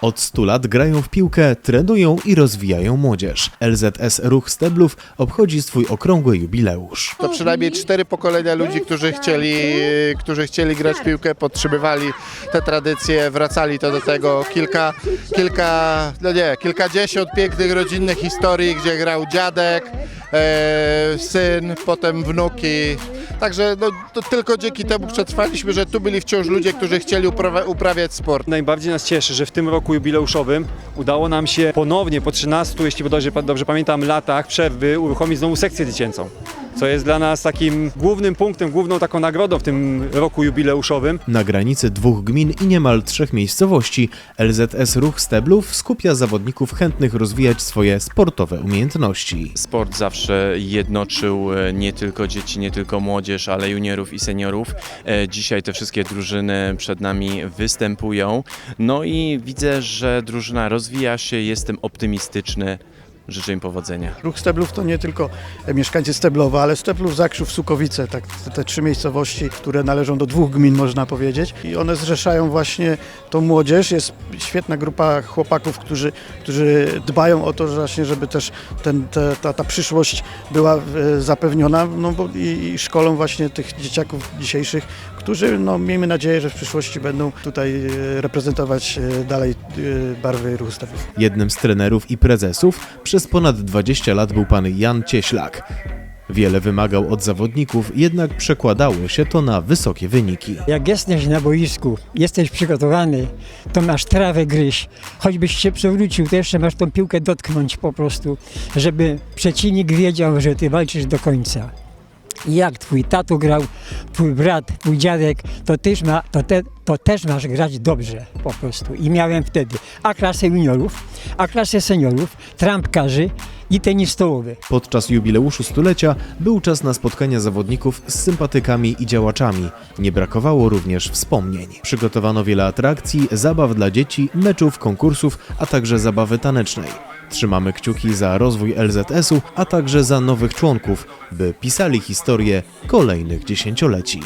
Od 100 lat grają w piłkę, trenują i rozwijają młodzież. LZS Ruch Steblów obchodzi swój okrągły jubileusz. To przynajmniej cztery pokolenia ludzi, którzy chcieli, którzy chcieli grać w piłkę, podtrzymywali te tradycje, wracali to do tego. Kilka, kilka, no nie, kilkadziesiąt pięknych rodzinnych historii, gdzie grał dziadek, e, syn, potem wnuki. Także no, to tylko dzięki temu przetrwaliśmy, że tu byli wciąż ludzie, którzy chcieli uprawiać sport. Najbardziej nas cieszy, że w tym roku jubileuszowym udało nam się ponownie po 13, jeśli dobrze, dobrze pamiętam, latach przerwy uruchomić znowu sekcję dziecięcą. Co jest dla nas takim głównym punktem, główną taką nagrodą w tym roku jubileuszowym. Na granicy dwóch gmin i niemal trzech miejscowości LZS Ruch Steblów skupia zawodników chętnych rozwijać swoje sportowe umiejętności. Sport zawsze jednoczył e, nie tylko dzieci, nie tylko młodzież, ale juniorów i seniorów. E, Dzisiaj te wszystkie drużyny przed nami występują. No i widzę, że drużyna rozwija się, jestem optymistyczny. Życzę im powodzenia. Ruch Steblów to nie tylko mieszkańcy Steblowa, ale Steblów, Zakrzów, Sukowice, tak, te, te trzy miejscowości, które należą do dwóch gmin, można powiedzieć. I one zrzeszają właśnie tą młodzież. Jest świetna grupa chłopaków, którzy, którzy dbają o to, że właśnie, żeby też ten, te, ta, ta przyszłość była e, zapewniona no bo i, i szkolą właśnie tych dzieciaków dzisiejszych, którzy, no, miejmy nadzieję, że w przyszłości będą tutaj e, reprezentować e, dalej e, barwy Ruchu Steblów. Jednym z trenerów i prezesów przez ponad 20 lat był pan Jan Cieślak. Wiele wymagał od zawodników, jednak przekładało się to na wysokie wyniki. Jak jesteś na boisku, jesteś przygotowany, to masz trawę gryźć. Choćbyś się przewrócił, to jeszcze masz tą piłkę dotknąć po prostu, żeby przeciwnik wiedział, że ty walczysz do końca. Jak twój tato grał, twój brat, twój dziadek, to też, ma, to, te, to też masz grać dobrze po prostu. I miałem wtedy A klasę juniorów, A klasę seniorów, trampkarzy i tenis stołowy. Podczas jubileuszu stulecia był czas na spotkania zawodników z sympatykami i działaczami. Nie brakowało również wspomnień. Przygotowano wiele atrakcji, zabaw dla dzieci, meczów, konkursów, a także zabawy tanecznej. Trzymamy kciuki za rozwój LZS-u, a także za nowych członków, by pisali historię kolejnych dziesięcioleci.